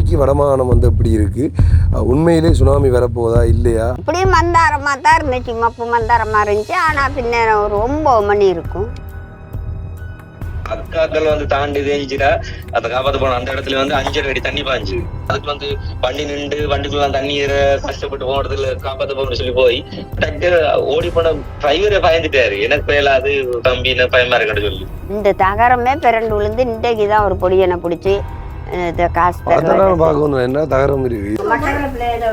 இன்றைக்கு வடமாகாணம் வந்து எப்படி இருக்கு? அஹ் உண்மையிலே சுனாமி வரப்போதா? இல்லையா? இப்படியும் மந்தாரமாக தான் இருந்துச்சு. மப்பு மந்தாரமாக இருந்துச்சு. ஆனால் பின்ன ஒரு ஒம்பது மணி இருக்கும். அக்காக்கள் வந்து தாண்டி தேஞ்சிட்டா அந்த காப்பாத்து போன அந்த இடத்துல வந்து அஞ்சரை அடி தண்ணி பாஞ்சு. அதுக்கு வந்து வண்டி நின்று வண்டிக்குள்ள தண்ணி ஏற கஷ்டப்பட்டு போனதுல காப்பாத்த போகணும்னு சொல்லி போய் டக்கு ஓடி போன டிரைவரே பயந்துட்டாரு. எனக்கு பயலாது தம்பி என்ன பயமா இருக்கணும் சொல்லி. இந்த தகரமே பிறண்டு விழுந்து இன்றைக்கு தான் ஒரு பொடியனை பிடிச்சி காசு அதெல்லாம் பார்க்கணும். என்ன தகரம் இருக்கு மட்டக்கள பிள்ளைகள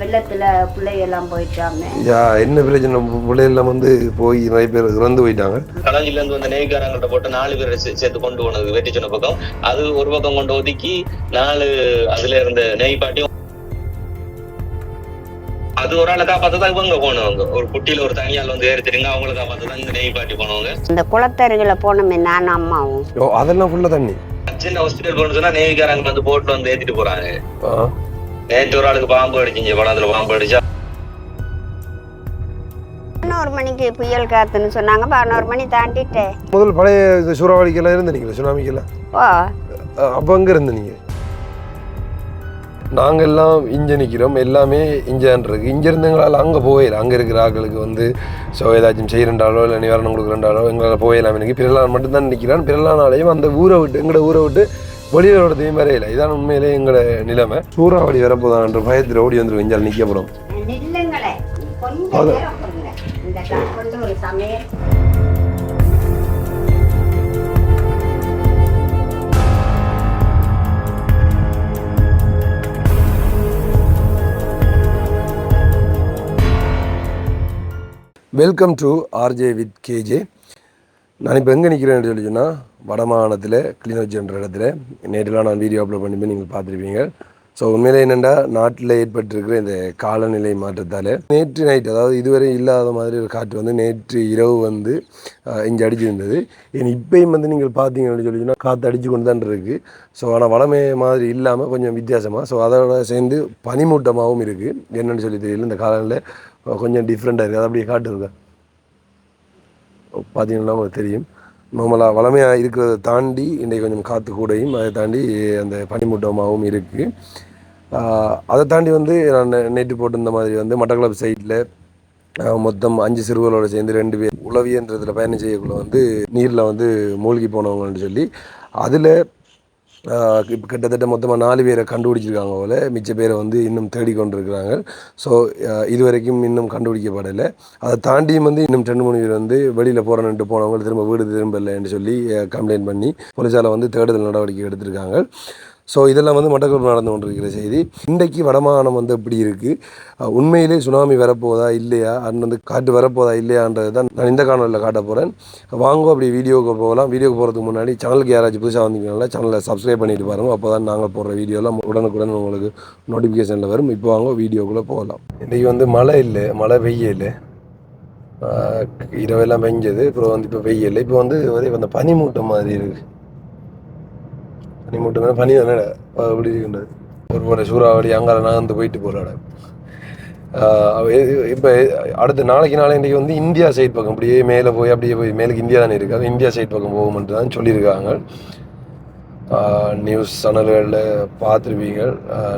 வெள்ளத்தில் பிள்ளையெல்லாம் போயிட்டாமே. யா என்ன பிரச்சனை? பிள்ளைகள் வந்து போய் நிறைய பேர் இறந்து போயிட்டாங்க. களஞ்சில இருந்து வந்த நெய்க்காரங்கிட்ட போட்டு நாலு பேரை சேர்த்து கொண்டு போனது வெட்டி சொன்ன பக்கம். அது ஒரு பக்கம் கொண்டு ஒதுக்கி நாலு அதுல இருந்த நெய் பாட்டியும் அது ஒரு ஆளை காப்பாத்ததான் இவங்க போனவங்க. ஒரு குட்டியில ஒரு தனியால் வந்து ஏறித்திருங்க அவங்கள காப்பாத்ததான் இந்த நெய் பாட்டி போனவங்க. இந்த குளத்தருகில் போனோமே நானும் அம்மாவும். அதெல்லாம் ஃபுல்லாக தண்ணி. சின்ன ஹாஸ்பிட்டல் போகணும்னு சொன்னா நெய்க்காரங்க வந்து போட்டு வந்து ஏத்திட்டு போறாங்க. நேற்று ஒரு ஆளுக்கு பாம்பு அடிச்சிங்க படத்துல பாம்பு அடிச்சா பதினோரு மணிக்கு புயல் காத்துன்னு சொன்னாங்க. பதினோரு மணி தாண்டிட்டேன் முதல் பழைய சூறாவளிக்கெல்லாம் இருந்தீங்களா சுனாமிக்கெல்லாம்? ஓ. அப்போ அங்கே இருந்து நீங்கள் எல்லாம் இங்கே நிற்கிறோம் எல்லாமே இங்கேதான் இருக்கு. இங்கே இருந்தவங்களால் அங்கே போயிடல அங்கே இருக்கிற ஆட்களுக்கு வந்து ஸோ ஏதாச்சும் செய்யறண்டாலோ இல்லை நிவாரணம் கொடுக்குறண்டாலோ எங்களால் போயிடலாம் எனக்கு பிறலான் மட்டும்தான் நிற்கிறான் பிறலானாலையும் அந்த ஊரை விட்டு எங்களோட ஊரை விட்டு வெளியோடத்தையும் வரையில இதான் உண்மையிலே எங்களோட நிலைமை. சூறாவளி வரப்போதான் என்ற பயத்தில் ஓடி வந்துடும் இங்கே நிற்க போகிறோம் welcome to RJ with KJ நான் இப்போ எங்கே நிற்கிறேன்னு சொல்லி சொன்னால் வடமாகாணத்தில் கிளிநொச்சின்ற இடத்துல. நேற்றுலாம் நான் வீடியோ அப்லோட் பண்ணி நீங்கள் பார்த்துருப்பீங்க. ஸோ உண்மையிலே என்னென்னா நாட்டில் ஏற்பட்டிருக்கிற இந்த காலநிலை மாற்றத்தால் நேற்று நைட் அதாவது இதுவரை இல்லாத மாதிரி ஒரு காற்று வந்து நேற்று இரவு வந்து இங்கே அடிச்சிருந்தது. ஏன் இப்பயும் வந்து நீங்கள் பார்த்தீங்கன்னு சொல்லி சொன்னால் காற்று அடித்து கொண்டு தான் இருக்குது ஸோ ஆனால் வளமே மாதிரி இல்லாமல் கொஞ்சம் வித்தியாசமாக ஸோ அதோட சேர்ந்து பனிமூட்டமாகவும் இருக்குது என்னென்னு சொல்லி தெரியல இந்த காலநிலை. கொஞ்சம் டிஃப்ரெண்ட்டாக இருக்குது அது அப்படியே காட்டுருங்க பார்த்தீங்கன்னா உங்களுக்கு தெரியும். நார்மலாக வளமையாக இருக்கிறத தாண்டி இன்றைக்கு கொஞ்சம் காற்று கூடையும் அதை தாண்டி அந்த பனிமூட்டமாகவும் இருக்குது அதை தாண்டி வந்து நான் நேற்று போட்டிருந்த மாதிரி வந்து மட்டக்களப்பு சைடில் மொத்தம் அஞ்சு சிறுவர்களோடு சேர்ந்து ரெண்டு பேர் உளவியன்றதில் பயணம் செய்யக்குள்ள வந்து நீரில் வந்து மூழ்கி போனவங்கன்னு சொல்லி அதில் இப்போ கிட்டத்தட்ட மொத்தமாக நாலு பேரை கண்டுபிடிச்சிருக்காங்க போல். மிச்ச பேரை வந்து இன்னும் தேடிக்கொண்டிருக்கிறாங்க. ஸோ இது வரைக்கும் இன்னும் கண்டுபிடிக்கப்படலை. அதை தாண்டியும் வந்து இன்னும் ரெண்டு மூணு பேர் வந்து வெளியில் போகிறேன்ட்டு போனவங்க திரும்ப வீடு திரும்பலைன்னு சொல்லி கம்ப்ளைண்ட் பண்ணி போலீஸால் வந்து தேடுதல் நடவடிக்கை எடுத்திருக்காங்க. ஸோ இதெல்லாம் வந்து மட்டக்களப்பு நடந்து கொண்டிருக்கிற செய்தி. இன்றைக்கு வடமாகாணம் வந்து எப்படி இருக்குது உண்மையிலே சுனாமி வரப்போதா இல்லையா? அண்ட் வந்து காட்டு வரப்போதா இல்லையான்றது தான் நான் இந்த காணொலியில் காட்ட போகிறேன் வாங்க அப்படி வீடியோவுக்கு போகலாம். வீடியோக்கு போகிறதுக்கு முன்னாடி சேனலுக்கு யாராச்சும் புதுசாக வந்தீங்கன்னா சேனலை சப்ஸ்கிரைப் பண்ணிட்டு பாருங்க. அப்போ தான் நாங்கள் போடுற வீடியோலாம் உடனுக்குடன் உங்களுக்கு நோட்டிஃபிகேஷனில் வரும். இப்போ வாங்க வீடியோக்குள்ளே போகலாம். இன்றைக்கி வந்து மழை இல்லை. மழை பெய்யல. இரவெல்லாம் பெஞ்சது. அப்புறம் வந்து இப்போ வெயில் இப்போ வந்து ஒரே அந்த பனிமூட்டம் மாதிரி இருக்குது இருக்கு பனிமூட்டம் பனி தானே அப்படி இருக்கின்றது? ஒரு முறை சூறாவளி நான் நகர்ந்து போயிட்டு போகிறாட இப்போ அடுத்த நாளைக்கு நாளை இன்றைக்கி வந்து இந்தியா சைட் பக்கம் அப்படியே மேலே போய் அப்படியே போய் மேலுக்கு இந்தியா தானே இருக்கு. இந்தியா சைட் பக்கம் போகும்ன்ட்டு தான் சொல்லியிருக்காங்க. நியூஸ் சேனல்களில் பார்த்துருப்பீங்க.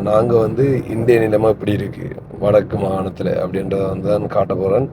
நாங்கள் வந்து இந்திய நிலைமை இப்படி இருக்குது வடக்கு மாகாணத்தில் அப்படின்றத வந்து தான் காட்ட போகிறேன்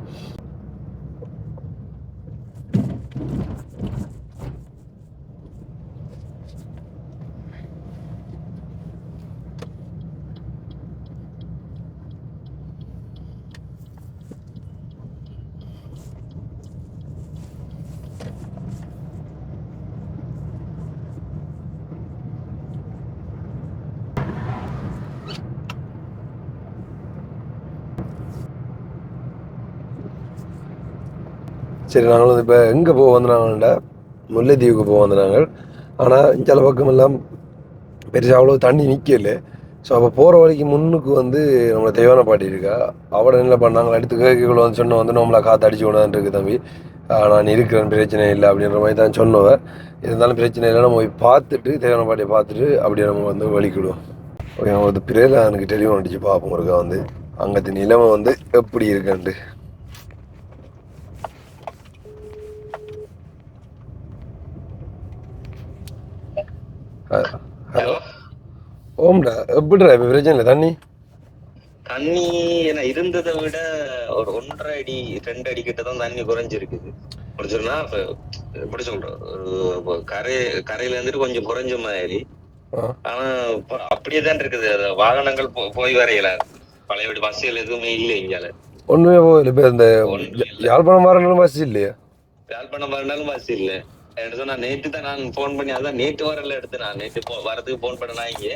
சரி நாங்கள் வந்து இப்போ எங்கே போக வந்தாங்கள்டா முல்லைத்தீவுக்கு போக வந்தாங்க ஆனால் சில பக்கமெல்லாம் பெருசாக அவ்வளோ தண்ணி நிற்கல ஸோ அப்போ போகிற வழிக்கு முன்னுக்கு வந்து நம்மளை தெய்வான பாட்டி இருக்கா? அவட என்ன பண்ணாங்க அடுத்து கேட்கக்குள்ள வந்து சொன்ன வந்து நம்மளை காற்று அடிச்சு விடாதுன்னு இருக்கு தம்பி. நான் இருக்கிறேன் பிரச்சனை இல்லை அப்படின்ற மாதிரி தான் சொன்னவன் இருந்தாலும் பிரச்சனை இல்லை நம்ம போய் பார்த்துட்டு தேவையான பாட்டியை பார்த்துட்டு அப்படியே நம்ம வந்து வலிக்கிடுவோம் ஓகே நம்ம வந்து பிறகு எனக்கு டெலிஃபோன் அடிச்சு பார்ப்போம் இருக்கா வந்து. அங்கத்து நிலைமை வந்து எப்படி இருக்குன்ட்டு. ஓம்டா எப்படிடா இப்போ பிரச்சனை தண்ணி? தண்ணி என்ன இருந்ததை விட ஒரு ஒன்றரை அடி ரெண்டு அடி கிட்ட தான் தண்ணி குறைஞ்சிருக்குது. குறைஞ்சிருந்தா எப்படி சொல்றோம் கரை கரையில இருந்துட்டு கொஞ்சம் குறைஞ்ச மாதிரி. ஆனா அப்படியே தான் இருக்குது. வாகனங்கள் போய் வரையல. பழைய வீடு பஸ்ஸுகள் எதுவுமே இல்லை இங்கால. ஒன்றுமே போகல. இப்போ இந்த ஒண்ணுமே. யாழ்ப்பாணம் வரணும் பஸ் இல்லையா? யாழ்ப்பாணம் வரனாலும் பஸ் இல்ல. என்ன சொன்னா நேத்து தான் நான் போன் பண்ணி அதான் நேத்து வரல எடுத்து நான். நேத்து வரதுக்கு போன் பண்ண நான் இங்க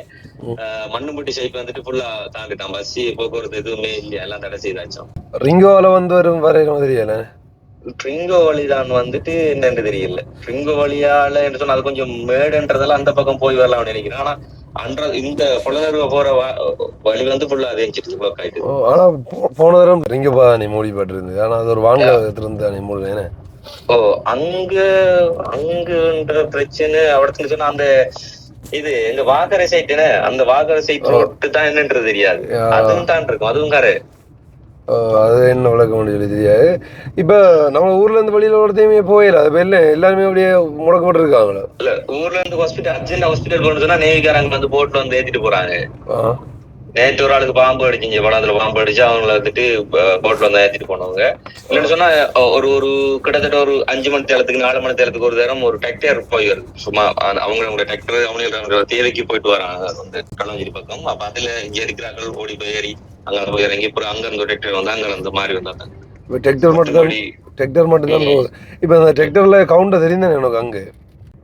ஆஹ் மண்ணுமுட்டி சைப் வந்துட்டு ஃபுல்லா தாண்டிட்டான். பஸ் போக்குவரத்து எதுவுமே இல்லையா? எல்லாம் தடை செய்தாச்சும். ரிங்கோவில் வந்து வரும் வரையிற தெரியல? ட்ரிங்கோ வழிதான் வந்துட்டு என்னன்னு தெரியல. ட்ரிங்கோ வழியால என்ன சொன்னா அது கொஞ்சம் மேடுன்றதெல்லாம் அந்த பக்கம் போய் வரலாம்னு நினைக்கிறேன். ஆனா அன்ற இந்த புலனர்வ போற வழி வந்து ஃபுல்லா அதேஞ்சிட்டு பிளாக் ஆயிட்டு ஓ ஆனால் போன தடவை ரிங்க பாதானி மூடிப்பட்டிருந்தது ஆனால் அது ஒரு வாங்கலத்துல இருந்து தானே மூடுறேன் ஓ அங்க அங்குன்ற பிரச்சனை அவடத்துல சொன்னா அந்த இது எங்க வாகரை சைட்டுன்னு அந்த வாகரை சைட் ரோட்டு தான் என்னன்றது தெரியாது. அதுவும் தான் இருக்கும். அதுவும் கரை. அது என்ன விளக்க முடியல தெரியாது. இப்போ நம்ம ஊர்ல இருந்து வெளியில ஒருத்தையுமே போயிடல அது பேர்ல எல்லாருமே அப்படியே முடக்கப்பட்டு இருக்காங்களோ இல்ல ஊர்ல இருந்து ஹாஸ்பிட்டல் அர்ஜென்ட் ஹாஸ்பிட்டல் போகணும்னு சொன்னா நேவிக்காரங்க வந்து போட்ல வந்து ஏத்திட்டு போறாங்க நேற்று ஒரு ஆளுக்கு பாம்பு அடிச்சிங்க பழத்துல பாம்பு அடிச்சு அவங்கள வந்துட்டு போட்ல வந்து ஏத்திட்டு போனவங்க. இல்லைன்னு சொன்னா ஒரு ஒரு கிட்டத்தட்ட ஒரு அஞ்சு மணி தேலத்துக்கு நாலு மணி தேலத்துக்கு ஒரு நேரம் ஒரு டிராக்டர் போய் வருது. சும்மா அந்த- அவங்களோட டிராக்டர் அவங்களோட தேவைக்கு போயிட்டு வராங்க. அந்த களஞ்சிரி பக்கம். அப்ப அதுல இங்க இருக்கிறார்கள் ஓடி போய் ஏறி அங்க போய் இறங்கி அப்புறம் அங்க இருந்து டிராக்டர் வந்து அங்க அந்த மாதிரி வந்தாங்க இப்போ டிராக்டர் மட்டும் தான் டிராக்டர் மட்டும் தான் போகுது. இப்போ அந்த டிராக்டர்ல கவுண்டர் தெரிந்தானே எனக்கு அங்கே.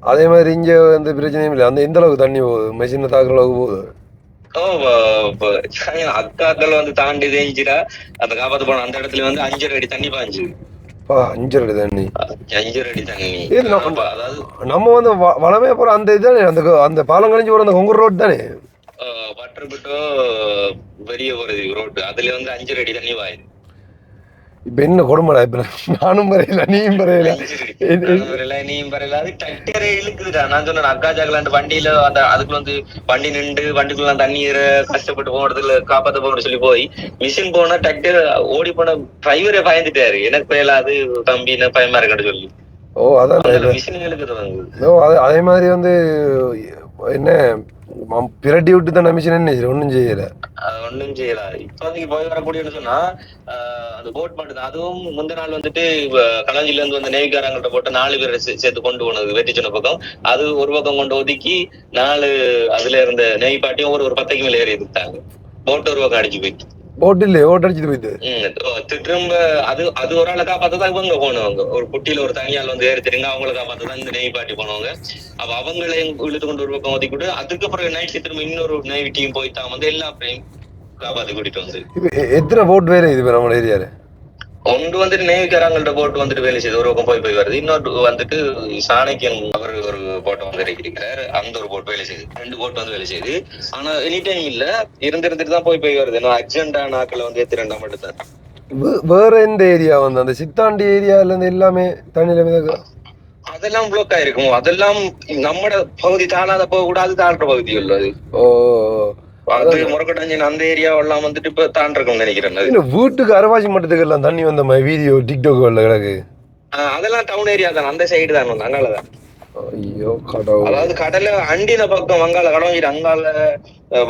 அதே மாதிரி இங்கே எந்த பிரச்சனையும் இல்லை. அந்த எந்த அளவுக்கு தண்ணி போகுது? மெஷினை தாக்குற அளவுக்கு போகுது. வ- அக்காக்கள் வந்து தாண்டி தேஞ்சிடா. அந்த காப்பாத்து போன அந்த இடத்துல வந்து அஞ்சரை அடி தண்ணி பாஞ்சு அஞ்சரை அடி தண்ணி. அஞ்சரை அடி தண்ணி. நம்ம- அப்ப அதாவது நம்ம வந்து வளமே போகிற அந்த இதுதானே அந்த அந்த பாலம் கழிஞ்சு போகிற அந்த கொங்கூர் ரோட் தானே? பட்டர்பட்டோ பெரிய ஒரு ரோடு அதுல வந்து அஞ்சு அடி தண்ணி வாயுது இப்போ என்ன கொடுமைடா இப்போ நானும் பரையில நீயும் பரையில நீயும் பரவாயில்ல அது டக்கரே இழுக்குதுடா. நான் சொன்னேன் அக்கா ஜாக்கலாண்டு வண்டியில அந்த அதுக்குள்ள வந்து வண்டி நின்று வண்டிக்குள்ள தண்ணி ஏற கஷ்டப்பட்டு போனதுல காப்பாத்த போகணும்னு சொல்லி போய் மிஷின் போனா டக்டர் ஓடி போன டிரைவரே பயந்துட்டாரு. எனக்கு பயலாது தம்பி என்ன பயமா இருக்கட்டும் சொல்லி. ஓ அதான் மிஷின் இழுக்குது. ஓ அது அதே மாதிரி வந்து என்ன பிரட்டி விட்டு தான் மிஷின் என்ன செய்யற ஒன்றும் செய்யல. அது ஒண்ணும் செய்யல. இப்போதைக்கு போய் வரக்கூடியன்னு சொன்னா ஆஹ் அந்த போட் மட்டும் அதுவும் முந்தின நாள் வந்துட்டு களஞ்சில இருந்து வந்த நேவிக்காரங்கள்ட்ட போட்டு நாலு பேர் சேர்த்து கொண்டு போனது வெட்டி சொன்ன பக்கம். அது ஒரு பக்கம் கொண்டு ஒதுக்கி நாலு அதுல இருந்த நெய் பாட்டியும் ஒரு ஒரு பத்தைக்கு மேல ஏறி எடுத்தாங்க போட்டு ஒரு பக்கம் அடிச்சு போயிட்டு. போட்டு இல்லையே ஓட்டு அடிச்சுட்டு போயிட்டு திரும்ப அது அது ஒரு ஆளை காப்பாத்ததான் இவங்க போனவங்க. ஒரு குட்டியில ஒரு தனியால் வந்து ஏறி தெரியுங்க அவங்கள காப்பாத்ததான் இந்த நெய் பாட்டி போனவங்க. அப்ப அவங்களையும் இழுத்து கொண்டு ஒரு பக்கம் ஒதுக்கிட்டு அதுக்கப்புறம் நைட் திரும்ப இன்னொரு நெய் டீம் போய் தான் வந்து எல்லா காப்பாத்தி கூட்டிட்டு வந்து. எத்தனை போட் வேறு இது நம்ம ஏரியாவில் ஒன்று வந்துட்டு நேவிக்காரங்கள்ட்ட போட்டு வந்துட்டு வேலை செய்யுது ஒரு பக்கம் போய் போய் வருது. இன்னொரு வந்துட்டு சாணக்கியன் அவர் ஒரு போட்டை வந்து இறக்கிருக்கிறார் அந்த ஒரு போட் வேலை செய்யுது ரெண்டு போட் வந்து வேலை செய்யுது ஆனா எனி டைம் இல்ல. இருந்து இருந்துட்டு தான் போய் போய் வருது. ஏன்னா அர்ஜென்டா நாட்கள் வந்து ஏத்தி ரெண்டா மட்டும் தான் வேற எந்த ஏரியா வந்து? அந்த சித்தாண்டி ஏரியால இருந்து எல்லாமே தண்ணியில அதெல்லாம் பிளாக் ஆயிருக்கும். அதெல்லாம் நம்மட பகுதி தாழாத போக கூடாது தாழ்ற பகுதி உள்ளது ஓ. அது முறக்கட்டாஞ்சின் அந்த ஏரியா எல்லாம் வந்துட்டு இப்ப தாண்டிருக்கும்னு நினைக்கிறேன் வீட்டுக்கு அரவாசி மட்டத்துக்கு எல்லாம் தண்ணி வந்த மாதிரி வீடியோ டிக்டாக் கிடக்கு. அதெல்லாம் டவுன் ஏரியா தான். அந்த சைடு தான் வந்து அங்காலதான் ஐயோ கடவுள். அதாவது கடல அண்டின பக்கம் வங்காள கடவுள் அங்கால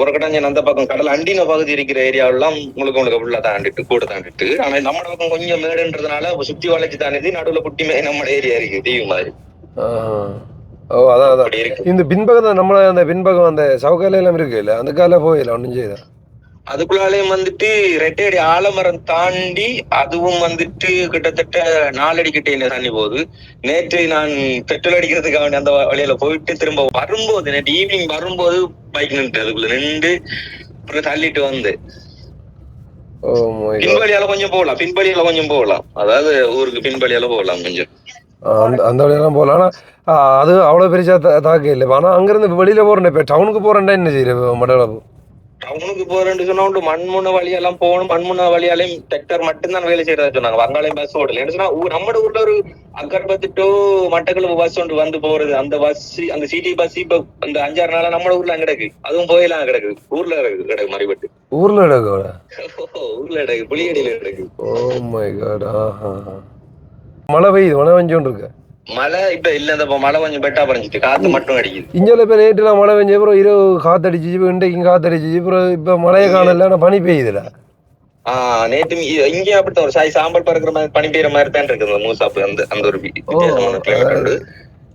புறக்கட்டாஞ்சன் அந்த பக்கம் கடல் அண்டின பகுதி இருக்கிற ஏரியா எல்லாம் முழுக்க முழுக்க ஃபுல்லா தாண்டிட்டு கூட தாண்டிட்டு. ஆனா நம்ம பக்கம் கொஞ்சம் மேடுன்றதுனால சுத்தி வளைச்சு தாண்டிது நடுவுல குட்டி நம்ம ஏரியா இருக்கு தீவு மாதிரி. ஓ அதான் அதான். இந்த பின்பக்கம் தான் நம்மள அந்த பின்பக்கம் அந்த சவுக்கால எல்லாம் இருக்கு இல்ல அந்த கால போயில ஒன்றும் செய்யல. அதுக்குள்ளாலேயும் வந்துட்டு ரெட்டையடி ஆலமரம் தாண்டி அதுவும் வந்துட்டு கிட்டத்தட்ட நாலடி கிட்ட என்ன தண்ணி போகுது. நேற்று நான் பெட்ரோல் அடிக்கிறதுக்காக வேண்டி அந்த வழியில போயிட்டு திரும்ப வரும்போது நேற்று ஈவினிங் வரும்போது பைக் நின்று அதுக்குள்ள நின்று அப்புறம் தள்ளிட்டு வந்து. ஓ மை பின்படியால கொஞ்சம் போகலாம் பின்படியால கொஞ்சம் போகலாம். அதாவது ஊருக்கு பின்படியால போகலாம் கொஞ்சம். அந்த அந்த வழியெல்லாம் போகலாம் ஆனால் அது அவ்வளோ பெருசா தா தாக்க இல்லை ஆனால் அங்கேருந்து வெளியில் போகிறேன் இப்போ டவுனுக்கு போகிறேன்டா என்ன செய்யுற மட்டக்களப்பு டவுனுக்கு போறேன்னு சொன்னா உண்டு மண்முனை வழியெல்லாம் போகணும் மண்முனை வழியாலையும் டிராக்டர் மட்டும்தான் வேலை செய்யறதா சொன்னாங்க வங்காளையும் பஸ் ஓடல என்ன சொன்னா நம்ம ஊர்ல ஒரு அக்கற்பத்து டு மட்டக்களப்பு பஸ் ஒன்று வந்து போறது அந்த பஸ் அந்த சிடி பஸ் இப்ப இந்த அஞ்சாறு நாளா நம்ம ஊர்ல கிடக்கு அதுவும் போயெல்லாம் கிடக்கு ஊர்ல கிடக்கு கிடக்கு மறுபட்டு ஊரில் கிடக்கோட ஊர்ல கிடக்கு புளியடியில கிடக்கு ஓ மை காட் ஆஹா மழை பெய்யுது மழை வஞ்சோண்டு இருக்கு. மழை இப்ப இல்ல இந்த மழை கொஞ்சம் பெட்டா பறிஞ்சிட்டு காத்து மட்டும் அடிக்குது. இஞ்சால இப்போ நைட்டுலாம் மழை பெஞ்சு அப்புறம் இரவு காத்தடிச்சு இப்போ இன்றைக்கும் காத்தடிச்சு அப்புறம் இப்போ மழையை காணல ஆனால் பனி பெய்யுதுடா. ஆஹ் நேத்து இ- இங்கேயும் அப்படித்தான் ஒரு சாய் சாம்பல் பறக்கிற மாதிரி பனி பெய்யற மாதிரி தான் இருக்குது மூசாப்பு. அந்த அந்த ஒரு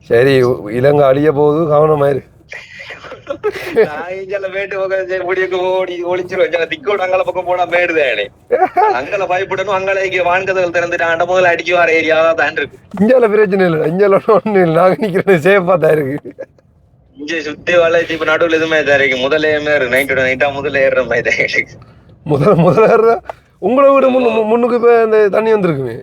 சரி இலங்கை அழிய போகுது கவனமாயிரு. இங்கெல்லாம் மேட்டு சரி முடியக்கு ஓடி ஒளிச்சிருவேன் சில திக்கோட அங்கல பக்கம் போனா மேடுதானே அங்கல பயப்படணும் அங்கல இங்க வான்கதல் திறந்துட்டு அண்ட முதல்ல அடிச்சு வர ஏரியா தான் இருக்கு. இஞ்சால பிரச்சனை இல்லை. இஞ்சால ஒன்றும் இல்லை. தான் இருக்கு. இங்க சுத்தி வளைச்சு இப்ப நடுவுல எதுவுமே தான் இருக்கு முதல்ல ஏறு. நைட்டோட நைட்டா முதல்ல ஏறுற மாதிரி தான் இருக்கு. முதல்ல முதல்ல உங்களை வீடு முன்னு முன்னுக்கு இந்த தண்ணி வந்திருக்குமே.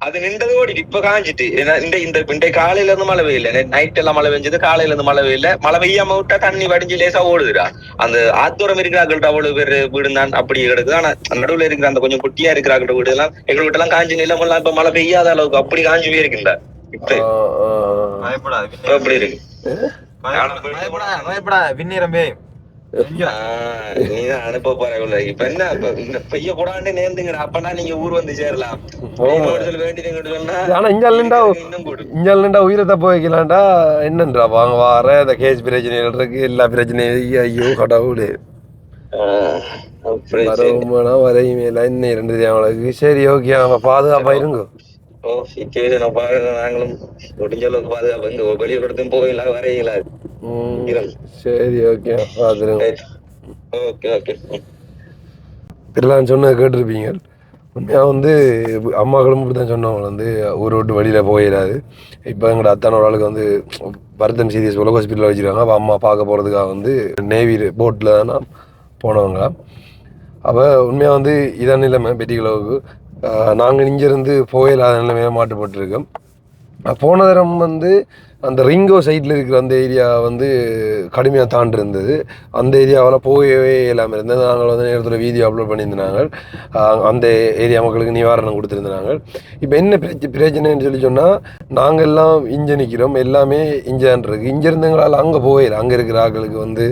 அது நின்றது ஓடிட்டு இப்ப காஞ்சிட்டு. ஏன்னா இந்த இந்த இந்த காலையில இருந்து மழை பெய்யல. நைட் எல்லாம் மழை பெஞ்சது காலையில இருந்து மழை பெய்யல. மழை பெய்யாம விட்டா தண்ணி வடிஞ்சு லேசா ஓடுதுடா. அந்த ஆத்தோரம் இருக்கிறார்கள்ட்ட அவ்வளவு பேர் வீடு தான் அப்படி கிடக்குது. ஆனா நடுவுல இருக்கிற அந்த கொஞ்சம் குட்டியா இருக்கிறார்கள்ட்ட வீடு எல்லாம் எங்க வீட்டு எல்லாம் காஞ்சி நிலமெல்லாம் இப்ப மழை பெய்யாத அளவுக்கு அப்படி காஞ்சி போயிருக்குண்டா. இப்ப. அப்படி இருக்கு? பின்னிரம்பே ஆஹ் நீதான் அனுப்ப போற இப்ப என்ன இந்த பெய்ய கூடாண்டு நேர்ந்துங்கடா. அப்பனா நீங்க ஊர் வந்து சேரலாம். சொல்ல வேண்டியது சொன்னா ஆனா இஞ்சாலண்டா இன்னும் கூடும் இஞ்சாலண்டா உயிரை தப்ப வைக்கலாம்டா என்னன்றா வாங்க வார. இந்த கேஸ் பிரச்சனைகள் இருக்கு. எல்லா பிரச்சனையும். ஐயோ கடவுளே. வரையுமே இல்லை. இன்னும் இரண்டு சரி ஓகே பாதுகாப்பா இருங்க. ஓ சிச்சுவேஷனை பாருங்க நாங்களும் முடிஞ்ச அளவுக்கு பாதுகாப்பு இங்க வெளியூர் இடத்தும் போகல வரையில ம், சரி ஓகே பார்த்துருங்க ஓகே ஓகே. திருலான்னு சொன்னது கேட்டிருப்பீங்க. உண்மையாக வந்து அம்மாக்களும் இப்படி தான் சொன்னவங்க. வந்து ஊரை விட்டு வெளியில் போயிடாது இப்போ எங்களோட அத்தான ஒரு ஆளுக்கு வந்து பரதன் சீரியஸ் உலக ஹாஸ்பிட்டலில் வச்சுருக்காங்க. அப்போ அம்மா பார்க்க போகிறதுக்காக வந்து நேவி போட்டில் தானே போனவங்க அப்போ உண்மையாக வந்து இதான் நிலைமை பெட்டிகளவுக்கு. நாங்கள் இங்கேருந்து போயிடாத நிலைமையாக மாட்டுப்பட்டுருக்கோம் போன தரம் வந்து அந்த ரிங்கோ சைடில் இருக்கிற அந்த ஏரியா வந்து கடுமையாக தாண்டு இருந்தது அந்த ஏரியாவில் போகவே இல்லாமல் இருந்தது. நாங்கள் வந்து நேரத்தில் வீடியோ அப்லோட் பண்ணியிருந்தாங்க. அந்த ஏரியா மக்களுக்கு நிவாரணம் கொடுத்துருந்தாங்க. இப்போ என்ன பிரச்ச பிரச்சனைன்னு சொல்லி சொன்னால் நாங்கள் எல்லாம் இங்கே நிற்கிறோம் எல்லாமே இங்கே இருக்குது இங்கே இருந்தவங்களால் அங்கே போகல அங்கே இருக்கிற ஆக்களுக்கு வந்து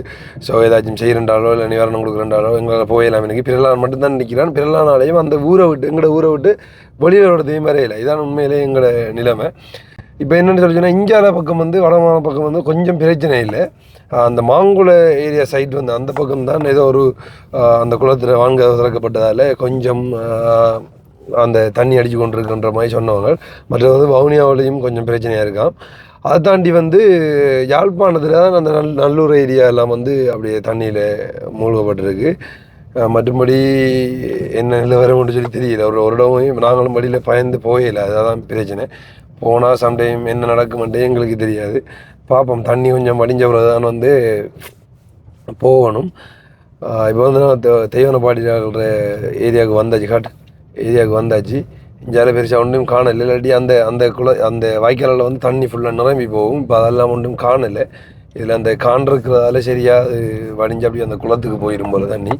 ஸோ ஏதாச்சும் செய்கிறண்டாலோ இல்லை நிவாரணம் கொடுக்குறண்டாலோ எங்களால் போகலாம் எனக்கு பிறலான் மட்டும்தான் நிற்கிறான் பிறலானாலையும் அந்த ஊரை விட்டு எங்களோட ஊரை விட்டு வெளியில் வரதையும் இல்லை. இதான் உண்மையிலே எங்களோட நிலைமை. இப்போ என்னென்னு சொல்லி இந்தியாவில் பக்கம் வந்து வடமான பக்கம் வந்து கொஞ்சம் பிரச்சனை இல்லை. அந்த மாங்குள ஏரியா சைட் வந்து அந்த பக்கம் தான் ஏதோ ஒரு அந்த குளத்தில் வாங்க திறக்கப்பட்டதால் கொஞ்சம் அந்த தண்ணி அடித்து கொண்டு இருக்குன்ற மாதிரி சொன்னவங்க. மற்றது வந்து வவுனியாவிலையும் கொஞ்சம் பிரச்சனையாக இருக்கான் அதை தாண்டி வந்து யாழ்ப்பாணத்தில் தான் அந்த நல் நல்லூர் ஏரியா எல்லாம் வந்து அப்படியே தண்ணியில் மூழ்கப்பட்டிருக்கு. மற்றபடி என்ன நிலவரம் சொல்லி தெரியல. ஒரு ஒரு இடமும் நாங்களும் மடியில் பயந்து போகல. அதுதான் பிரச்சனை. போனால் சம்டைம் என்ன நடக்குமென்றே எங்களுக்கு தெரியாது. பார்ப்போம் தண்ணி கொஞ்சம் வடிஞ்சவரை தான் வந்து போகணும். இப்போ வந்து நான் தெய்வன தெய்வனப்பாடின்ற ஏரியாவுக்கு வந்தாச்சு காட்டு. ஏரியாவுக்கு வந்தாச்சு. இஞ்சால பெருசாக ஒன்றும் காணலை. இல்லாட்டி அந்த அந்த குள அந்த வாய்க்காலில் வந்து தண்ணி ஃபுல்லாக நிரம்பி போகும். இப்போ அதெல்லாம் ஒன்றும் காணலை. இதில் அந்த கான் இருக்கிறதால சரியாக அது வடிஞ்சு அப்படி அந்த குளத்துக்கு போயிடும் போல தண்ணி.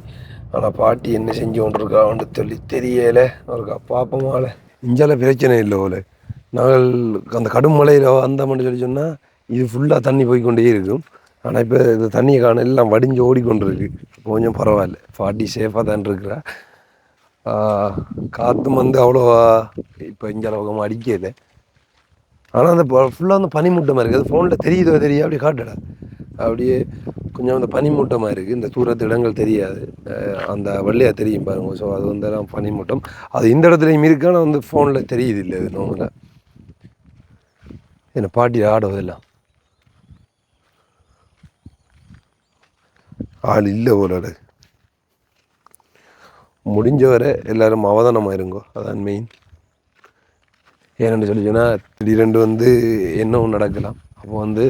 ஆனால் பாட்டி என்ன செஞ்சு கொண்டிருக்கான்னு சொல்லி தெரியலை. அவருக்கு பாப்பமால இஞ்சால பிரச்சனை இல்லை போல. நாங்கள் அந்த கடும் மழையில் வந்தோம்னு சொல்லி சொன்னால் இது ஃபுல்லாக தண்ணி போய்க்கொண்டே இருக்கும். ஆனால் இப்போ இந்த தண்ணியை காண எல்லாம் வடிஞ்சு ஓடிக்கொண்டிருக்கு. கொஞ்சம் பரவாயில்ல. பாட்டி சேஃபாக தான் இருக்கிறா. காற்றும் வந்து அவ்வளோவா இப்போ இங்கே அளவுக்கு அடிக்கிறது ஆனால் அந்த ஃபுல்லாக அந்த பனிமூட்டமாக இருக்குது. அது ஃபோனில் தெரியுதோ தெரியாது அப்படியே காட்டுடா. அப்படியே கொஞ்சம் அந்த பனிமூட்டமாக இருக்குது. இந்த தூரத்து இடங்கள் தெரியாது. அந்த வெள்ளையாக தெரியும் பாருங்க. ஸோ அது வந்து எல்லாம் பனிமூட்டம். அது இந்த இடத்துலையும் இருக்கு ஆனால் வந்து ஃபோனில் தெரியுது இல்லை அது நோங்கில் என்ன பாட்டி ஆடுவதெல்லாம் ஆள் இல்லை போல முடிஞ்ச வரை எல்லாரும் அவதானமாக இருங்கோ அதான் மெயின் ஏன்னு சொல்லி சொன்னால் திடீரெண்டு வந்து என்ன ஒன்று நடக்கலாம். அப்போ வந்து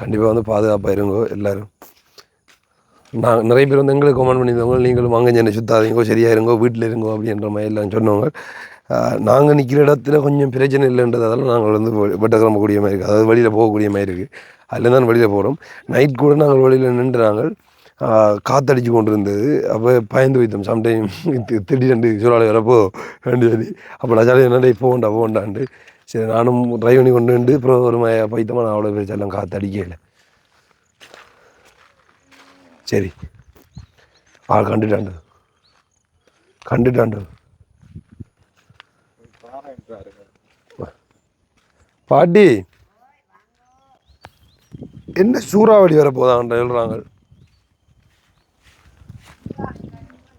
கண்டிப்பாக வந்து பாதுகாப்பாக இருங்கோ எல்லோரும். நான் நிறைய பேர் வந்து எங்களுக்கு கமெண்ட் பண்ணியிருந்தவங்க நீங்களும் அங்கே என்ன சுத்தாதீங்கோ சரியாக இருங்கோ வீட்டில் இருங்கோ அப்படின்ற மாதிரி எல்லாம் சொன்னவங்க. நாங்கள் நிற்கிற இடத்துல கொஞ்சம் பிரச்சனை இல்லைன்றதால நாங்கள் வந்து வெட்ட கிளம்பக்கூடிய மாதிரி இருக்குது அதாவது வெளியில் போகக்கூடிய மாதிரி இருக்குது அதில் தான் வெளியில் போகிறோம் நைட் கூட நாங்கள் வெளியில் நின்று நாங்கள் காத்தடிச்சு கொண்டு இருந்தது அப்போ பயந்து வைத்தோம். சம்டைம் திடீரெண்டு சூழலை வரப்போ வேண்டியது சொல்லி. அப்போ நான் ஜாலியாக என்னடா போகண்டா போகண்டாண்டு சரி நானும் ட்ரைவ் பண்ணி கொண்டு வந்து அப்புறம் ஒரு மய பைத்தமாக நான் அவ்வளோ பேர் காத்தடிக்கல சரி. ஆள் கண்டுட்டாண்டு கண்டுட்டாண்டு பாட்டி என்ன சூறாவளி வரப்போதான்ற சொல்கிறாங்க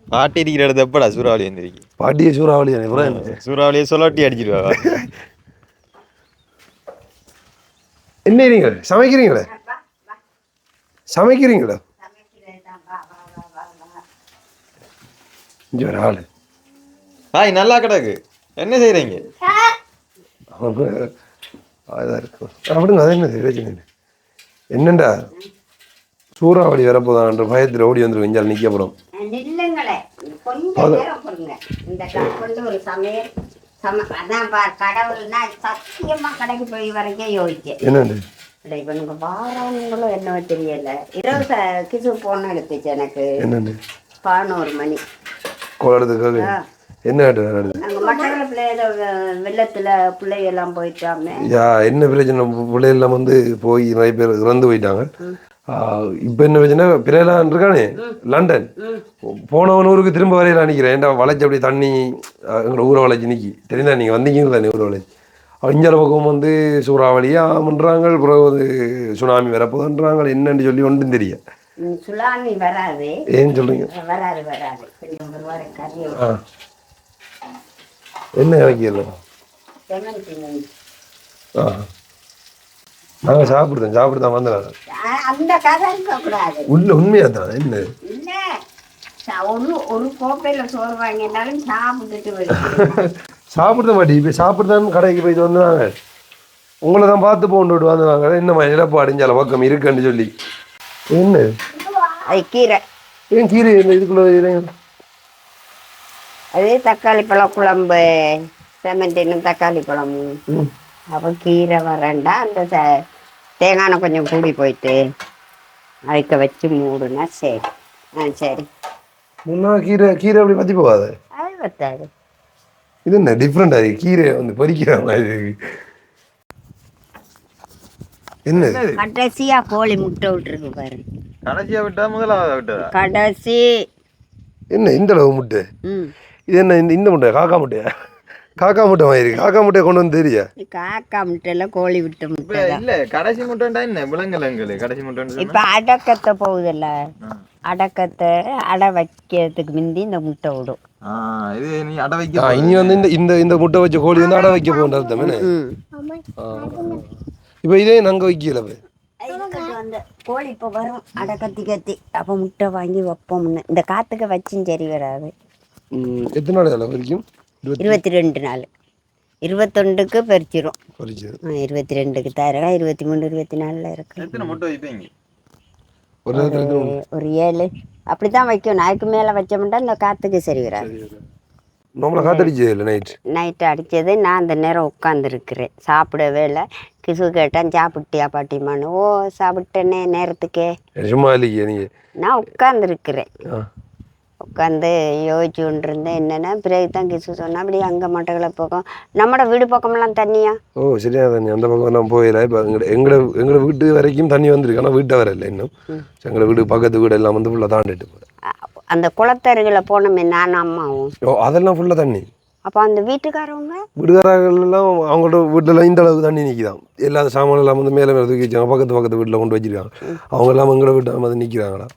பாட்டி இருக்கிற இடத்து எப்படா சூறாவளி வந்திருக்கு? பாட்டியே சூறாவளி? சூறாவளியை சொல்லாட்டி அடிச்சிருவா. என்ன நீங்கள் சமைக்கிறீங்களே? சமைக்கிறீங்களா? இங்கே ஒரு ஆள். ஹாய் நல்லா கிடக்கு. என்ன செய்றீங்க? அவங்க அதான் இருக்கும் அப்படிங்க அது என்ன பிரச்சனை இல்லை என்னண்டா? சூறாவளி வரப்போதான்ற பயத்தில் ஓடி வந்துடும் இஞ்சால் நிற்க போகிறோம் என்னண்டு? இல்லை இவனுங்க வாரவங்களும் என்னவோ தெரியல. இரவு கிசு போன எடுத்துச்சு எனக்கு. என்னண்டு? பதினோரு மணி. கோலத்துக்காக. என்ன வெள்ளத்தில் யா என்ன பிரச்சனை? பிள்ளைகள்லாம் வந்து போய் நிறைய பேர் இறந்து போயிட்டாங்க. இப்போ என்ன பிரச்சனை? பிள்ளைலாம் இருக்கானே? லண்டன். போனவன் ஊருக்கு திரும்ப வரையில நினைக்கிறேன் ஏன்டா வளைச்சி அப்படி தண்ணி எங்களோட ஊரை வளைச்சி நிக்கி. தெரியுதா? நீங்கள் வந்தீங்க தானே ஊரை வளைச்சி. அஞ்சால பக்கம் வந்து சூறாவளியா ஆமன்றாங்க பிறகு வந்து சுனாமி வரப்போதுன்றாங்க என்னன்னு சொல்லி ஒன்றும் தெரிய ம், சுனாமி வராது. ஏன்னு சொல்றீங்க? வராது வராது கொஞ்சம் ஒரு வாரம் கறி ஆ என்ன மீன். ஆ. நாங்கள் சாப்பிடுதோம் சாப்பிட்டு தான் வந்தேன் அ- அந்த கதை இருக்கக்கூடாது. உள்ள உண்மையா தான் என்ன ஒரு கோப்பையில சோறு வாங்கினாலும் சாப்பிட்டுட்டு சாப்பிட மாட்டி இப்போ சாப்பிட்டு கடைக்கு போயிட்டு வந்தாங்க உங்களை தான் பார்த்து போட்டு வந்தாங்க என்னம்மா இழப்பு அடைஞ்சால பக்கம் இருக்குன்னு சொல்லி. என்ன? கீரை. ஏன் கீரை என்ன இதுக்குள்ள? அது தக்காளி பழம் குழம்பு செமந்தினும் தக்காளி குழம்பு. அப்போ கீரை வரண்டா அந்த தேங்காய் கொஞ்சம் கூடி போயிட்டு அதுக்க வச்சு மூடுனா சரி. ஆ சரி. முன்னா கீரை கீரை அப்படி பற்றி போகாது. அது பத்தாது. இது என்ன டிஃப்ரெண்டாக இருக்கு கீரை வந்து பறிக்கிற மாதிரி இருக்கு. என்ன? கடைசியா கோழி முட்டை விட்டுருக்கு பாரு. கடைசியா விட்டா முதலாவது விட்டதா? கடைசி. என்ன இந்த அளவு முட்டை? ம். இது என்ன இந்த இந்த முட்டை காக்கா முட்டையா? காக்கா முட்டை மாதிரி இருக்கு. காக்கா முட்டையை கொண்டு வந்து தெரியா? காக்கா முட்டையில கோழி விட்ட இப்ப முட்டை இல்ல கடைசி முட்டைண்டா என்ன? விலங்கலங்கள் கடைசி முட்டைன்னு இப்ப அடக்கத்தை போகுதுல்ல. அடக்கத்தை அடை வைக்கிறதுக்கு முந்தி இந்த முட்டை விடும். ஆ, இது நீ அடை வைக்க இனி வந்து இந்த இந்த இந்த முட்டை வச்ச கோழி வந்து அடை வைக்க போகிற அர்த்தம் என்ன? ம் இப்போ இதே நாங்கள் வைக்கல இப்போ. கோழி இப்போ வரும். அடை கத்தி கத்தி. அப்போ முட்டை வாங்கி வைப்போம்னு. இந்த காத்துக்கு வச்சும் சரி வராது. எத்தனை நாள் வேலை வரைக்கும்? இருபத்தி ரெண்டு நாள். இருபத்தொண்டுக்கு பறிச்சிரும். இருபத்தி ரெண்டுக்கு தரகா இருபத்தி மூணு இருபத்தி நாலில் இருக்கு. எத்தனை முட்டை வைப்பீங்க? ஒரு ஏழு. அப்படி தான் வைக்கணும். அதுக்கு மேலே வச்சோம்னா இந்த காத்துக்கு சரி வராது. நம்மளை காத்தடிச்சது இல்லை நைட் நைட்டு அடித்தது நான் அந்த நேரம் உட்காந்துருக்கிறேன் சாப்பிடவே இல்லை. கிசு கேட்டேன் சாப்பிட்டியா பாட்டிமான்னு ஓ சாப்பிட்டேனே நேரத்துக்கே. சும்மா இல்லையே நீங்கள் நான் உட்காந்துருக்கிறேன் உட்காந்து யோசிச்சு கொண்டு இருந்தேன் என்னென்னா பிறகு தான் கிசு சொன்னா அப்படி அங்கே மட்டக்களை பக்கம். நம்மட வீடு பக்கமெல்லாம் தண்ணியா? ஓ சரியா தண்ணி. அந்த பக்கம் நான் போயிடல இப்போ எங்கட எங்களோட எங்களோட வீட்டு வரைக்கும் தண்ணி வந்திருக்கு. ஆனால் வீட்டை வரல இன்னும். எங்களோட வீடு பக்கத்து வீடு எல்லாம் வந்து ஃபுல்லாக தாண்டிட்டு போகிறேன் அந்த குளத்தருகில் போனோமே நானும் அம்மாவும். ஓ அதெல்லாம் ஃபுல்லாக தண்ணி. அப்போ அந்த வீட்டுக்காரவங்க? வீடுகாரர்கள் எல்லாம் அவங்களோட வீட்டிலலாம் இந்த அளவுக்கு தண்ணி நிற்கிதான் எல்லா சாமான் எல்லாம் வந்து மேலே மேலே தூக்கி வச்சாங்க பக்கத்து பக்கத்து வீட்டில் கொண்டு வச்சிருக்காங்க. அவங்க எல்லாம் எங்களோட வீட்டை வந்து நிற்கிறாங்களா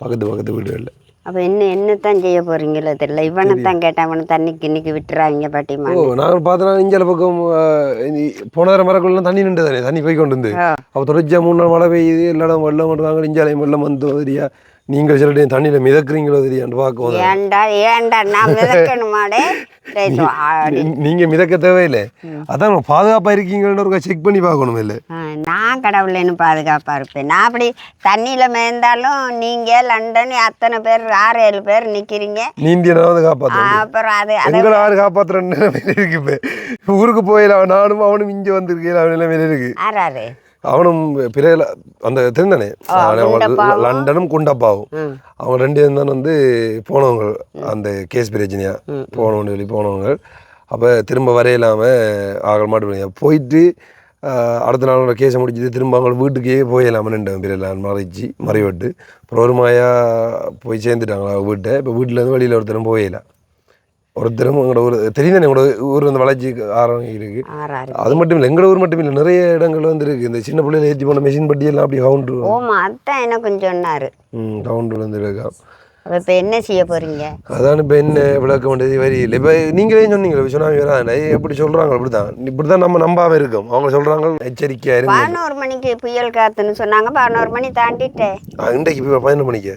பக்கத்து பக்கத்து வீடுகளில். அப்போ என்ன என்னத்தான் செய்ய போறீங்களோ தெரியல. இவனை தான் கேட்டேன் அவனை தண்ணிக்கு இன்னைக்கு விட்டுறாங்க பாட்டிமா ஓ நாங்கள் பார்த்தோன்னா இஞ்சால பக்கம் போன தர மரக்குள்ளலாம் தண்ணி நின்று தானே தண்ணி போய் கொண்டு வந்து. அப்போ தொடர்ச்சியாக மூணு நாள் மழை பெய்யுது எல்லா இடம் வெள்ளம் பண்ணுறாங்க இஞ்சாலையும் வெள்ளம் வந்து நீங்கள் சில டைம் தண்ணியில் மிதக்குறீங்களோ தெரியான்னு பார்க்க. ஏன்டா ஏன்டா நான் மிதக்கணுமாடே? ரைட் ஆடி. நீ- நீங்க மிதக்க தேவையில்லை. அதான் பாதுகாப்பா இருக்கீங்கன்னு ஒரு செக் பண்ணி பார்க்கணும் இல்லை. நான் கடவுளேன்னு பாதுகாப்பாக இருப்பேன். நான் அப்படி தண்ணியில் மேய்ந்தாலும் நீங்கள் லண்டன் அத்தனை பேர் ஆறு ஏழு பேர் நிற்கிறீங்க நீந்தியனை வந்து காப்பாற்ற அப்புறம் அது எங்களை ஆறு காப்பாற்றுற நிலைமையில இருக்கு இப்போ. ஊருக்கு போயிடலாம் நானும் அவனும் இங்கே வந்திருக்கேன் அவன் நிலைமையில இருக்கு. ஆறாரு அவனும் பிறையில அந்த தெரிந்தானே. லண்டனும் குண்டப்பாவும். அவங்க ரெண்டு பேரும் தான் வந்து போனவங்க அந்த கேஸ் பிரச்சனையா. போனவங்க சொல்லி போனவங்க. அப்போ திரும்ப வரையிலாமல் ஆகல் மாட்டு போயிட்டு அடுத்த நாள் கேஸை முடிச்சுட்டு திரும்ப அவங்க வீட்டுக்கே போயிடலாமல் நின்று பிறலாம் மறைச்சி மறைவட்டு. அப்புறம் ஒரு மாயா போய் சேர்ந்துட்டாங்களா அவங்க வீட்டை. இப்போ வீட்டிலேருந்து வெளியில் ஒருத்தரும் போயிடலாம் ஒருத்தரும் எங்களோட ஊர் தெரியும் தானே எங்களோட ஊர் வந்து வளர்ச்சி ஆரம்பம் இருக்கு. ஆறாறு அது மட்டும் இல்லை எங்களோட ஊர் மட்டும் இல்லை நிறைய இடங்கள் வந்து இருக்கு. இந்த சின்ன பிள்ளையில ஏற்றி போன மெஷின் பட்டி எல்லாம் அப்படி கவுண்டர் ஓமா அதான் எனக்கும் சொன்னாரு. ம் கவுண்டர் வந்து இருக்கா. அப்ப இப்ப என்ன செய்ய போறீங்க? அதான் இப்போ என்ன விளக்க வேண்டியது வரி இல்லை. இப்போ நீங்களே சொன்னீங்களே சுனாமி வராது எப்படி சொல்கிறாங்க இப்படி தான் இப்படி தான் நம்ம நம்பாம இருக்கோம். அவங்க சொல்கிறாங்க எச்சரிக்கையாக இருங்க. பதினோரு மணிக்கு புயல் காத்துன்னு சொன்னாங்க பதினோரு மணி தாண்டிட்டேன். இன்றைக்கு இப்போ பதினொன்று மணிக்கு?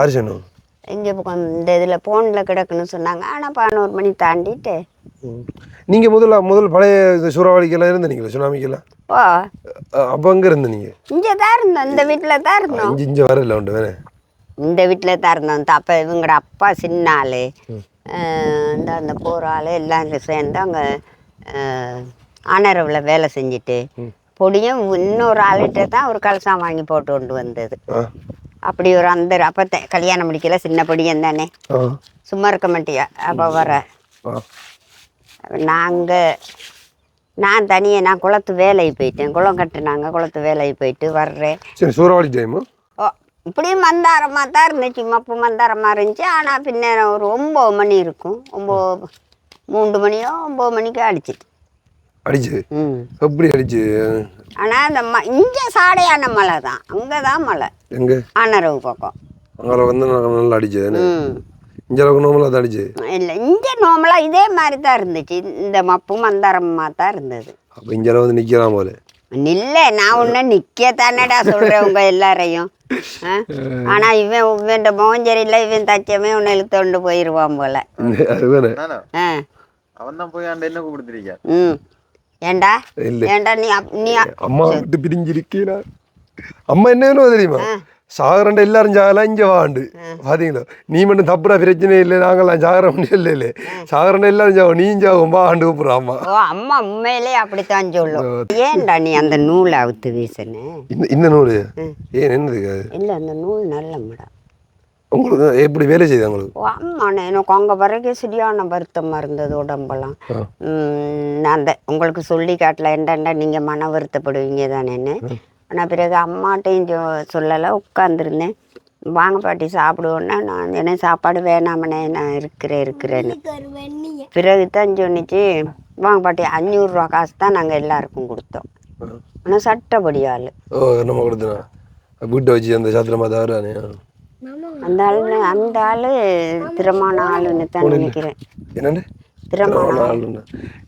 ஆறு சொன்னோம் இங்க இந்த இதுல போன்ல கிடக்குன்னு சொன்னாங்க. ஆனா பதினோரு மணி தாண்டிட்டு. நீங்கள் முதல்ல முதல் பழைய சூறாவளிக்கெல்லாம் இருந்தீங்களா சுனாமிக்கெல்லாம்? ஓ அப்போ அங்கே இருந்த நீங்கள் இங்க தான் இருந்தோம். இந்த வீட்டுல தான் இருந்தோம். இஞ்சி இஞ்சி வரல உண்டு வேணே இந்த வீட்டில் தான் இருந்தோம். அப்ப இவங்களோட அப்பா சின்ன ஆளு இந்த அந்த போகிற ஆள் எல்லாம் சேர்ந்து அங்கே ஆனரவில் வேலை செஞ்சுட்டு பொடியும் இன்னொரு ஆளுகிட்ட தான் ஒரு கலசம் வாங்கி போட்டு கொண்டு வந்தது. அப்படி ஒரு அந்த அப்போ கல்யாணம் முடிக்கல சின்ன பொடியன் தானே. சும்மா இருக்க மாட்டியா? அப்போ வர நாங்கள் நான் தனியே நான் குளத்து வேலைக்கு போயிட்டேன். குளம் கட்டுனாங்க குளத்து வேலைக்கு போயிட்டு வர்றேன். சரி சூறாவளி டைமு ஓ இப்படியும் மந்தாரமாக தான் இருந்துச்சு. மப்பு மந்தாரமாக இருந்துச்சு. ஆனால் பின்ன ஒரு ஒம்பது மணி இருக்கும். ஒம்பது மூன்று மணியோ ஒம்பது மணிக்கு அடிச்சிட்டு. அடிச்சு எப்படி அடிச்சு? ஆனால் அந்த ம இங்கே சாடையான மலை தான். அங்கே தான் மலை. எங்கே? ஆனரவு பக்கம். அங்கே வந்து நல்லா நல்லா அடிச்சு இங்கே அளவுக்கு நோமலாக தான் அடிச்சு இல்லை இங்கே நார்மலாக இதே மாதிரி தான் இருந்துச்சு. இந்த மப்பு மந்தாரமாக தான் இருந்தது. அப்போ இங்கே வந்து நிற்கலாம் போல. நில்ல நான் ஒன்று நிற்க தானடா சொல்கிறேன் உங்கள் எல்லாரையும். ஆ? ஆனா இவன் இவன் மோஞ்சரியில் இவன் தச்சமே உன்னை இழுத்து கொண்டு போயிடுவான் போல. அவன் தான் போய் ஆண்ட என்ன கூப்பிடுத்திருக்கான்? ம். ஏண்டா? ஏண்டா நீ நீ அம்மா விட்டு பிரிஞ்சிருக்கீனா அம்மா என்ன தெரியுமா? சாகரண்ட எல்லாரும் சாகலாம் இங்கே வாண்டு பாத்தீங்களா? நீ மட்டும் தப்புடா பிரச்சனை இல்லை நாங்களாம் சாகர முடியும் இல்லை இல்லை. சாகரண்ட எல்லாரும் சாகும் நீ சாகும் வா ஆண்டு கூப்பிடுறா அம்மா. ஓ அம்மா உண்மையிலே அப்படித்தான் சொல்லும். ஏன்டா நீ அந்த நூலை அவுத்து வீசுன? இந்த இந்த நூல்? ஏன் என்னதுக்கு இல்லை அந்த நூல் நல்ல மேடம். உங்களுக்கு எப்படி வேலை செய்யுது உங்களுக்கு ஓ அம்மாண்ணே எனக்கு அங்கே வரைக்கும் சரியான வருத்தமாக இருந்தது உடம்பெல்லாம். நான் அந்த உங்களுக்கு சொல்லி காட்டல. என்னண்டா நீங்கள் மன வருத்தப்படுவீங்க தானேன்னு. ஆனால் பிறகு அம்மாட்டையும் சொ- சொல்லலை. உட்காந்துருந்தேன் வாங்க பாட்டி சாப்பிடுவோன்னா நான் என்ன சாப்பாடு வேணாமண்ணே நான் இருக்கிறேன் இருக்கிறேன்னு. பிறகு தான் சொன்னிச்சு வாங்க பாட்டி அஞ்சூறுரூவா காசு தான் நாங்கள் எல்லாருக்கும் கொடுத்தோம். ஆனால் சட்டப்படி ஆள். ஓ நம்ம கொடுத்தனா? வீட்டை வச்சு அந்த சாத்திரமா தவறானே. அந்த ஆளு அந்த ஆள் திறமான ஆளுன்னு தான் நினைக்கிறேன். என்னண்டு திறமான ஆளுண்ணா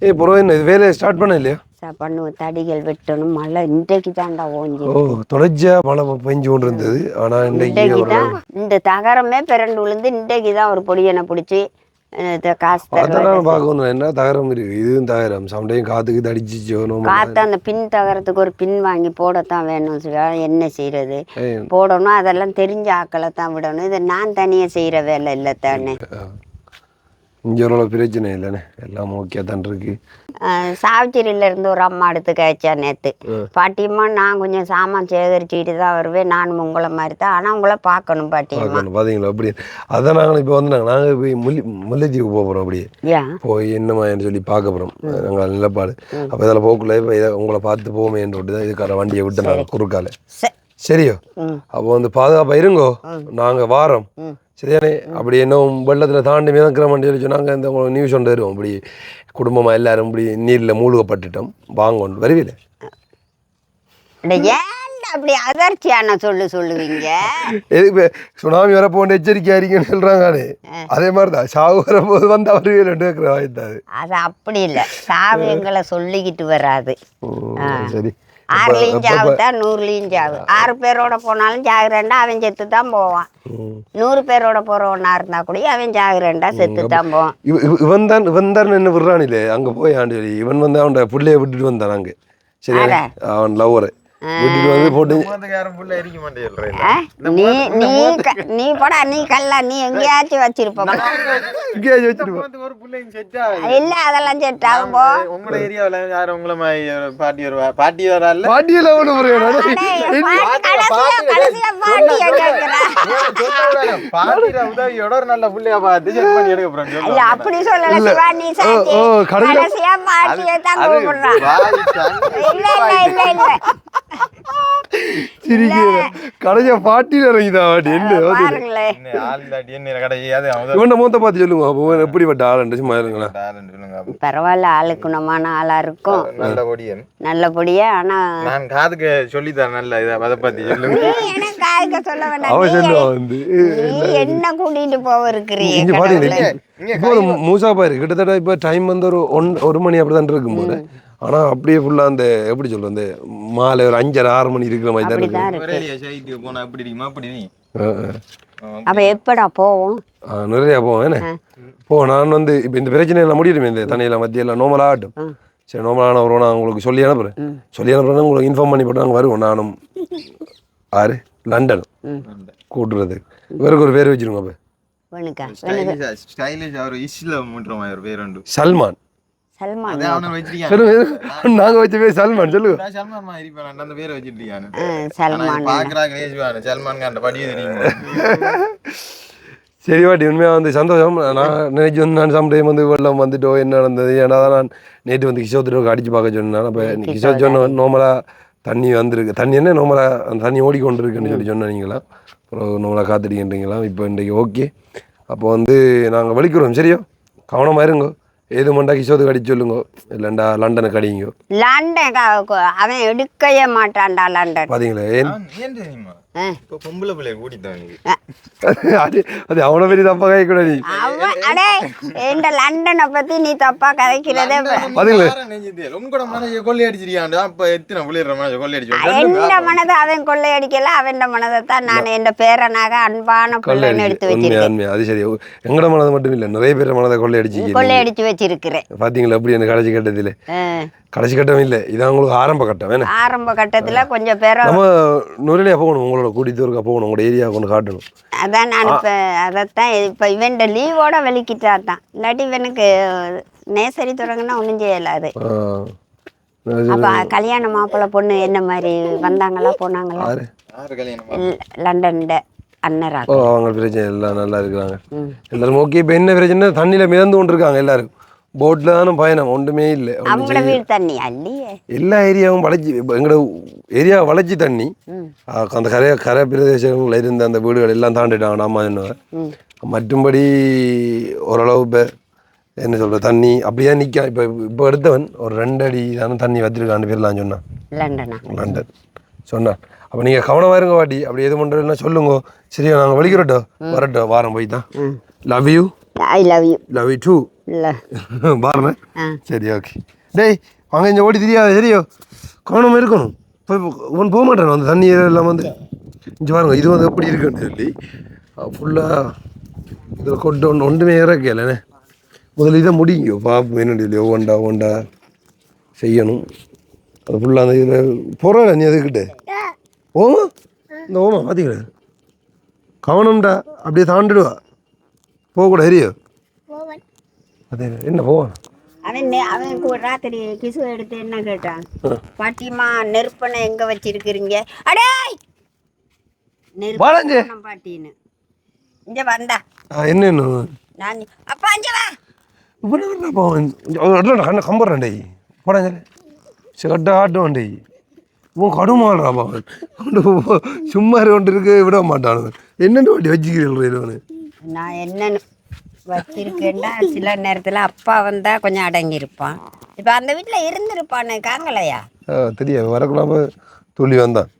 ஏ என்ன இது வேலையை ஸ்டார்ட் பண்ண இல்லையா? பண்ணுவோம். தடிகள் வெட்டணும். மழை இன்றைக்கு தாண்டா ஓஞ்சி ஓ தொடர்ச்சியா மழை பெஞ்சு கொண்டு இருந்தது ஆனா இன்றைக்கு தான். இந்த தகரமே பிறண்டு விழுந்து இன்றைக்கு தான் ஒரு பொடியனை பிடிச்சி அதெல்லாம் பார்க்கணும். என்ன தகரம் இருக்கு? இதுவும் தகரம். சம்டையும் காத்துக்கு நம்ம. காற்று அந்த பின் தகரத்துக்கு ஒரு பின் வாங்கி போடத்தான் வேணும் என்ன செய்யறது? போடணும் அதெல்லாம் தெரிஞ்ச ஆக்களை தான் விடணும். இதை நான் தனியாக செய்கிற வேலை இல்லை தானே. இங்க பிரச்சனை இல்லைண்ணே. எல்லாம் ஓகே தான் இருக்கு. சாவிச்சேரியில இருந்து ஒரு அம்மா எடுத்து கழிச்சா நேற்று பாட்டியம்மா நான் கொஞ்சம் சாமான் சேகரிச்சுக்கிட்டு தான் வருவேன். நானும் உங்களை மாதிரி தான். ஆனால் உங்களை பார்க்கணும் பாட்டியம்மா பார்க்கணும். பாத்தீங்களா? அப்படி. அதான் நாங்கள் இப்போ வந்து நாங்கள் நாங்கள் போய் முல்லி முல்லைத்தீவுக்கு போக போகிறோம் அப்படியே. போய் என்னமான்னு சொல்லி பார்க்க போகிறோம் நாங்கள் நிலப்பாடு. அப்போ இதில் போக்குள்ள இப்போ இதை உங்களை பார்த்து போமேன்னு விட்டு தான் இதுக்கான வண்டியை விட்டு நாங்கள் குறுக்கால. சரி சரியோ? அப்போ வந்து பாதுகாப்பாக இருங்கோ. நாங்கள் வாரோம். ம் சரியானே அப்படி இன்னும் வெள்ளத்தில் தாண்டி மிதக்கிற வண்டி சொல்லி சொன்னாங்க இந்த நியூஸ் ஒன்று தருவோம். இப்படி குடும்பமாக எல்லாரும் இப்படி நீரில் மூழ்கப்பட்டுட்டோம். வாங்கொண்டு வருவீல? அப்படி அதிர்ச்சியான சொல்லு சொல்லுவீங்க? எதுக்கு சுனாமி வரப்போன்னு எச்சரிக்கை அறிக்கைன்னு சொல்கிறாங்களே அதே மாதிரி தான் சாவு வரப்போது வந்து கேட்குற வாய்த்தாது அது. அப்படி இல்லை. சாவு எங்களை சொல்லிக்கிட்டு வராது. சரி. ஆறுலையும் சாவு தான் நூறுலையும் சாவு. ஆறு பேரோட போனாலும் ஜாகிறேன்டா அவன் செத்து தான் போவான். நூறு பேரோட போறவனா இருந்தா கூட அவன் ஜாகிறேன்டா செத்து தான் போவான். இவ- இவ- இவன் தான் இவன் தான் என்ன விடுறானிலே அங்கே போய் ஆண்டு இவன் வந்து அவன் பிள்ளைய விட்டுட்டு வந்தான் அங்கே. சரி அவன் லவ்வரை நீ நீ க- நீ போடா நீ கல்லா நீ எங்கேயாச்சும் இல்ல அதெல்லாம் செட் ஆகும் போ. உங்களோட ஏரியாவில் யாரும் உங்களை மாதிரி ஒரு பாட்டி வருவா? பாட்டி வரல பாட்டியில் பாட்டியில உதவியோட ஒரு நல்ல புள்ளையா பார்த்து செக் பண்ணி எடுக்க இல்ல அப்படி சொல்லல சிவா நீ சாத்தி. ஓ, கடைசியா- கடைசியா பாட்டிய தான் கூப்பிடுறான் இல்ல இல்ல இல்ல இல்ல. சிரிக்கிறேன். கடைசியா பாட்டியில் வாட்டி என்ன மூத்த பார்த்து சொல்லுங்க அப்போ எப்படிப்பட்ட ஆளுண்டு சும்மா இருங்களேன். பரவாயில்ல ஆளு குணமான ஆளா இருக்கும். நல்ல நல்லபடியா ஆனா நான் காதுக்கு சொல்லித்தரேன் நல்ல இதை அதை பத்தி சொல்லுங்க. சொல்ல வேண்டாம் வந்து. என்ன கூட்டிட்டு போக இருக்கிறீங்க மூசா பாரு கிட்டத்தட்ட இப்போ டைம் வந்து ஒரு ஒன் ஒரு மணி அப்படிதான் இருக்கும் போது ஆனா அப்படியே ஃபுல்லா அந்த எப்படி சொல்றது அந்த மாலை ஒரு அஞ்சரை ஆறு மணி இருக்கிற மாதிரி தான் இருக்கு. அப்ப எப்படா போவோம்? நிறையா போவோம். என்ன? போ நான் வந்து இப்போ இந்த பிரச்சனை எல்லாம் முடியுமே இந்த தண்ணியெல்லாம் மத்தியெல்லாம் நோமலாக ஆகட்டும். சரி நோமலான வரும் நான் உங்களுக்கு சொல்லி அனுப்புறேன். சொல்லி அனுப்புறேன் உங்களுக்கு இன்ஃபார்ம் பண்ணி போட்டு நாங்கள் வருவோம் நானும். ஆறு லண்டன். கூட்டுறது. இவருக்கு ஒரு பேர் வச்சிருங்க அப்போ. சல்மான். சல்மான் வச்ச பேர் சல்மான் சொல்லுங்க சல்மான் மாதிரி அந்த பேரை சல்மான் பாக்குறாங்க ஏசுவான் சல்மான் காண்ட படியே தெரியுமா? சரி வாட்டி உண்மையாக வந்து சந்தோஷம். நான் நினைச்சு வந்து நான் சம்டைம் வந்து வெள்ளம் வந்துட்டோ என்ன நடந்தது? ஏன்னா தான் நான் நேற்று வந்து கிஷோத்திரம் அடிச்சு பார்க்க சொன்னேன். அப்போ கிஷோர் சொன்ன நார்மலாக தண்ணி வந்திருக்கு. தண்ணி என்ன நார்மலாக அந்த தண்ணி ஓடிக்கொண்டிருக்குன்னு சொல்லி சொன்னீங்களா அப்புறம் நார்மலாக காத்திருக்கின்றீங்களா இப்போ இன்றைக்கு ஓகே அப்போ வந்து நாங்கள் வலிக்கிறோம் சரியா? கவனமாக இருங்கோ. ஏது மண்டா கிஷோத்துக்கு அடிச்சு சொல்லுங்க இல்லைண்டா லண்டன் க- க- அவன் எடுக்கவே மாட்டான்டா லண்டன் பார்த்தீங்களா ஏன் அவன். இப்போ பொம்பளை பிள்ளைய நீ அது அது அவனை பெரிய நீ. அவன் அடே இந்த லண்டனை பத்தி நீ தப்பா கதைக்கிறதே ப- பாத்தீங்களா? உங்களோட மனசை கொள்ளை அடிச்சிருக்காண்டா அப்ப எத்தனை புள்ளிடுற மனசை கொள்ளை எந்த மனதை அவன் அவன் மனதை தான் நான் என் பேரனாக அன்பான பிள்ளைன்னு எடுத்து வச்சிருக்கேன். அது சரி. எங்கட மனதை மட்டும் இல்லை நிறைய பேர் மனதை கொள்ளையடிச்சு கொள்ளையடிச்சு வச்சிருக்கிறேன். பார்த்தீங்களா எப்படி அந்த கடைசி கட்டத்தில். கடைசி கட்டம் இல்லை இது உங்களுக்கு ஆரம்ப கட்டம் ஆரம்ப கட்டத்துல கொஞ்சம் பேர நம்ம போகணும் உங்களோட கூட்டித்தூருக்கா போகணும் உங்களோட ஏரியா கொண்டு காட்டணும். அதான் நான் இப்ப அதைத்தான் இப்ப இவன் லீவோட வெளிக்கிட்டா தான் இல்லாட்டி இவனுக்கு நேசரி தொடங்கினா ஒன்றும் செய்யலாது அப்ப கல்யாண மாப்பிள்ளை பொண்ணு என்ன மாதிரி வந்தாங்களா போனாங்களா? யாரு? யாரு கல்யாணம் ல- லண்டன்ல ஓ அவங்க பிரச்சனை எல்லாம் நல்லா இருக்கிறாங்க. எல்லாரும் ஓகே இப்போ என்ன பிரச்சனை தண்ணியில் மிதந்து கொண்டு இருக்காங்க எல்லாரும். போட்டில் தானே பயணம் ஒன்றுமே இல்லை அவங்கள வீடு தண்ணி அல்லையே எல்லா ஏரியாவும் வளைச்சி எங்களோட ஏரியா வளைச்சி தண்ணி அந்த கரை கரை பிரதேசங்களில் இருந்த அந்த வீடுகள் எல்லாம் தாண்டிட்டாங்க அம்மா என்ன. மற்றும்படி ஓரளவு இப்போ என்ன சொல்ற தண்ணி அப்படியே நிற்க இப்போ இப்போ எடுத்தவன் ஒரு ரெண்டு அடி தானே தண்ணி வச்சிருக்கான்னு பேர்லாம் சொன்னான் லண்டனா லண்டன் சொன்னான் அப்போ நீங்கள் கவனமாக இருங்க வாட்டி அப்படி எது பண்ணுறதுனா சொல்லுங்க சரியா நாங்கள் வலிக்கிறோட்டோ வரட்டோம் வாரம் போய் தான் love you I love you love you too இல்லை பாருங்க ஆ சரி ஓகே டேய் அங்கே இங்கே ஓடி தெரியாது சரியோ கவனமாக இருக்கணும் போய் ஒன் போக மாட்டேன் அந்த தண்ணி எல்லாம் வந்து இங்கே பாருங்க இது வந்து எப்படி இருக்குன்னு சொல்லி ஃபுல்லாக இதில் கொண்டு ஒன்று ஒன்றுமே இறக்கலண்ணே முதல்ல இதை முடிங்க பாப்பு என்னடி சொல்லி ஒவ்வொண்டா ஒவ்வொண்டா செய்யணும் அது ஃபுல்லாக அந்த இதில் போகிற நீ அதுக்கிட்ட ஓமா இந்த ஓமா பார்த்தீங்களா கவனம்டா அப்படியே தாண்டிடுவா போகக்கூடாது சரியோ அதே என்ன போவான்? அவன் நெ- அவன் கு- ராத்திரி கிசு எடுத்து என்ன கேட்டான்? பாட்டிமா நெருப்பனை எங்க வச்சிருக்கிறீங்க? அடே வாழங்க. நெருப்பனை பாட்டின்னு. இங்க வந்தா என்ன என்ன? நான் அப்பா இங்க வா. கண்ணை கம்புறான் டேய். போடாங்க சிகட்ட ஆட்டுவான் டேய். உன் கடுமாடுறா பாவன். சும்மா கொண்டு இருக்க விட மாட்டான் என்னென்ன வண்டி வச்சுக்கிறீர்கள் நான் என்னென்னு வச்சிருக்கேன்னா சில நேரத்தில் அப்பா வந்தால் கொஞ்சம் அடங்கியிருப்பான். இப்போ அந்த வீட்டில் இருந்திருப்பானே காங்கலையா தெரியாது. வரக்குள்ளாம துள்ளி வந்தான்.